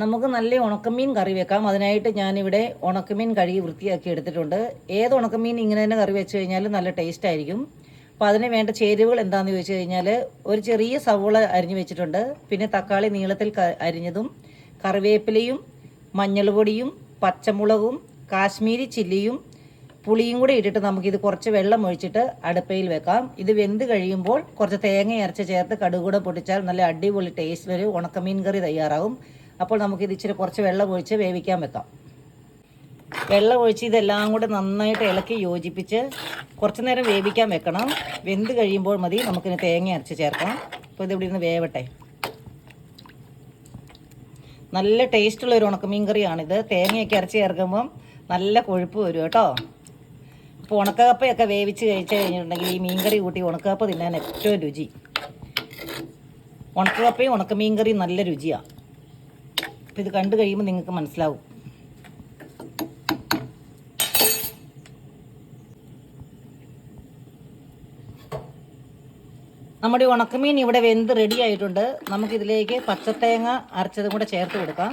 നമുക്ക് നല്ല ഉണക്കമീൻ കറി വെക്കാം. അതിനായിട്ട് ഞാനിവിടെ ഉണക്കമീൻ കഴുകി വൃത്തിയാക്കി എടുത്തിട്ടുണ്ട്. ഏത് ഉണക്കമീൻ ഇങ്ങനെ തന്നെ കറി വെച്ച് കഴിഞ്ഞാൽ നല്ല ടേസ്റ്റ് ആയിരിക്കും. അപ്പോൾ അതിന് വേണ്ട ചേരുവകൾ എന്താണെന്ന് ചോദിച്ചു കഴിഞ്ഞാൽ ഒരു ചെറിയ സവോള അരിഞ്ഞു വെച്ചിട്ടുണ്ട്. പിന്നെ തക്കാളി നീളത്തിൽ അരിഞ്ഞതും കറിവേപ്പിലയും മഞ്ഞൾപൊടിയും പച്ചമുളകും കാശ്മീരി ചില്ലിയും പുളിയും കൂടി ഇട്ടിട്ട് നമുക്കിത് കുറച്ച് വെള്ളം ഒഴിച്ചിട്ട് അടുപ്പയിൽ വെക്കാം. ഇത് വെന്ത് കഴിയുമ്പോൾ കുറച്ച് തേങ്ങ അരച്ച് ചേർത്ത് കടുകൂടെ കൂടെ പൊട്ടിച്ചാൽ നല്ല അടിപൊളി ടേസ്റ്റ് ഒരു ഉണക്കമീൻ കറി തയ്യാറാവും. അപ്പോൾ നമുക്കിത് ഇച്ചിരി കുറച്ച് വെള്ളം ഒഴിച്ച് വേവിക്കാൻ വെക്കാം. വെള്ളം ഒഴിച്ച് ഇതെല്ലാം കൂടെ നന്നായിട്ട് ഇളക്കി യോജിപ്പിച്ച് കുറച്ച് നേരം വേവിക്കാൻ വെക്കണം. വെന്ത് കഴിയുമ്പോൾ മതി നമുക്കിന് തേങ്ങ അരച്ച് ചേർക്കണം. അപ്പോൾ ഇത് ഇവിടെ ഇരുന്ന് വേവട്ടെ. നല്ല ടേസ്റ്റുള്ള ഒരു ഉണക്കമീൻ കറിയാണിത് തേങ്ങയൊക്കെ അരച്ച് ചേർക്കുമ്പം നല്ല കൊഴുപ്പ് വരും കേട്ടോ. അപ്പോൾ ഉണക്കകപ്പയൊക്കെ വേവിച്ച് കഴിച്ച് കഴിഞ്ഞിട്ടുണ്ടെങ്കിൽ ഈ മീൻകറി കൂട്ടി ഉണക്കക്കപ്പ തിന്നാൻ ഏറ്റവും രുചി. ഉണക്കക്കപ്പയും ഉണക്കമീൻ കറിയും നല്ല രുചിയാണ് അപ്പോൾ ഇത് കണ്ടു കഴിയുമ്പോൾ നിങ്ങൾക്ക് മനസ്സിലാവും. നമ്മുടെ ഉണക്കമീൻ ഇവിടെ വെന്ത് റെഡി ആയിട്ടുണ്ട്. നമുക്കിതിലേക്ക് പച്ചത്തേങ്ങ അരച്ചതും കൂടെ ചേർത്ത് കൊടുക്കാം.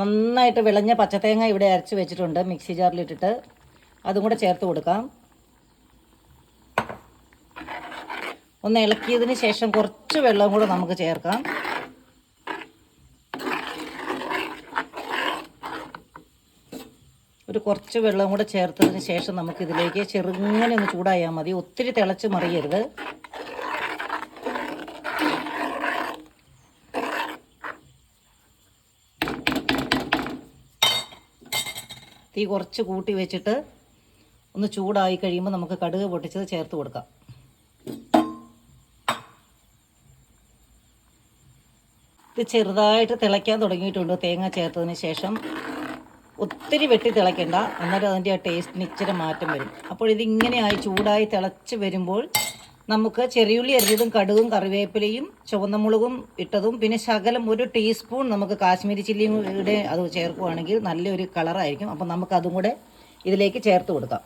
നന്നായിട്ട് വിളഞ്ഞ പച്ചത്തേങ്ങ ഇവിടെ അരച്ച് വെച്ചിട്ടുണ്ട് മിക്സി ജാറിലിട്ടിട്ട് അതും കൂടെ ചേർത്ത് കൊടുക്കാം. ഒന്ന് ഇളക്കിയതിന് ശേഷം കുറച്ച് വെള്ളം കൂടെ നമുക്ക് ചേർക്കാം. ഒരു കുറച്ച് വെള്ളം കൂടെ ചേർത്തതിന് ശേഷം നമുക്ക് ഇതിലേക്ക് ചെറുങ്ങനെ ഒന്ന് ചൂടായാൽ മതി. ഒത്തിരി തിളച്ച് മറിയരുത്. തീ കുറച്ച് കൂട്ടി വെച്ചിട്ട് ഒന്ന് ചൂടായി കഴിയുമ്പോൾ നമുക്ക് കടുക് പൊട്ടിച്ചത് ചേർത്ത് കൊടുക്കാം. ഇത് ചെറുതായിട്ട് തിളയ്ക്കാൻ തുടങ്ങിയിട്ടുണ്ട് തേങ്ങ ചേർത്തതിന് ശേഷം. ഒത്തിരി വെട്ടി തിളയ്ക്കണ്ട. എന്നാലും അതിന്റെ ആ ടേസ്റ്റിന് ഇച്ചിരി മാറ്റം വരും. അപ്പോൾ ഇതിങ്ങനെയായി ചൂടായി തിളച്ച് വരുമ്പോൾ നമുക്ക് ചെറിയുള്ളി അരിഞ്ഞതും കടുകും കറിവേപ്പിലയും ചുവന്നമുളകും ഇട്ടതും പിന്നെ ശകലം ഒരു ടീസ്പൂൺ നമുക്ക് കാശ്മീരി ചില്ലിയും കൂടെ അത് ചേർക്കുവാണെങ്കിൽ നല്ലൊരു കളറായിരിക്കും അപ്പം നമുക്ക് അതും കൂടെ ഇതിലേക്ക് ചേർത്ത് കൊടുക്കാം.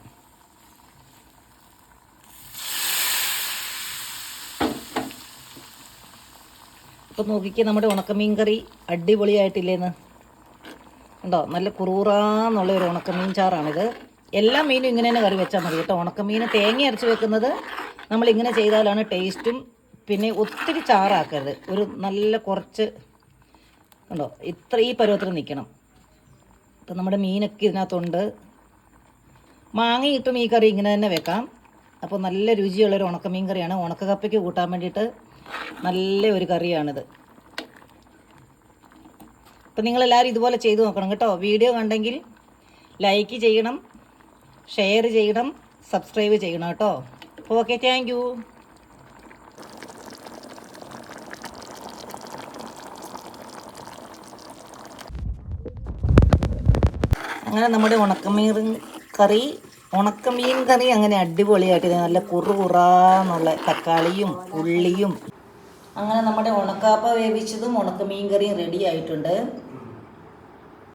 അപ്പോൾ നോക്കിക്കേ നമ്മുടെ ഉണക്കമീൻ കറി അടിപൊളിയായിട്ടില്ലേന്ന്. ഉണ്ടോ? നല്ല കുറൂറാന്നുള്ള ഒരു ഉണക്കമീൻ ചാറാണിത് എല്ലാ മീനും ഇങ്ങനെ തന്നെ കറി വെച്ചാൽ മതി കേട്ടോ. ഉണക്കമീൻ തേങ്ങ അരച്ച് വെക്കുന്നത് നമ്മൾ ഇങ്ങനെ ചെയ്താലാണ് ടേസ്റ്റും പിന്നെ ഒത്തിരി ചാറാക്കരുത്. ഒരു നല്ല കുറച്ച് ഉണ്ടോ? ഇത്ര ഈ പരുവത്തിൽ നിൽക്കണം. ഇപ്പം നമ്മുടെ മീനൊക്കെ ഇതിനകത്തുണ്ട്. മാങ്ങയിട്ടും ഈ കറി ഇങ്ങനെ തന്നെ വെക്കാം. അപ്പോൾ നല്ല രുചിയുള്ളൊരു ഉണക്കമീൻ കറിയാണ്. ഉണക്ക കപ്പയ്ക്ക് കൂട്ടാൻ വേണ്ടിയിട്ട് നല്ല ഒരു കറിയാണിത്. അപ്പം നിങ്ങളെല്ലാവരും ഇതുപോലെ ചെയ്തു നോക്കണം കേട്ടോ. വീഡിയോ കണ്ടെങ്കിൽ ലൈക്ക് ചെയ്യണം ഷെയർ ചെയ്യണം സബ്സ്ക്രൈബ് ചെയ്യണം കേട്ടോ. ഓക്കെ താങ്ക് അങ്ങനെ നമ്മുടെ ഉണക്കമീൻ കറി ഉണക്കമീൻ കറി അങ്ങനെ അടിപൊളിയായിട്ട് നല്ല കുറു കുറാന്നുള്ള തക്കാളിയും ഉള്ളിയും. അങ്ങനെ നമ്മുടെ ഉണക്കാപ്പ വേവിച്ചതും ഉണക്കമീൻ കറിയും റെഡി ആയിട്ടുണ്ട്.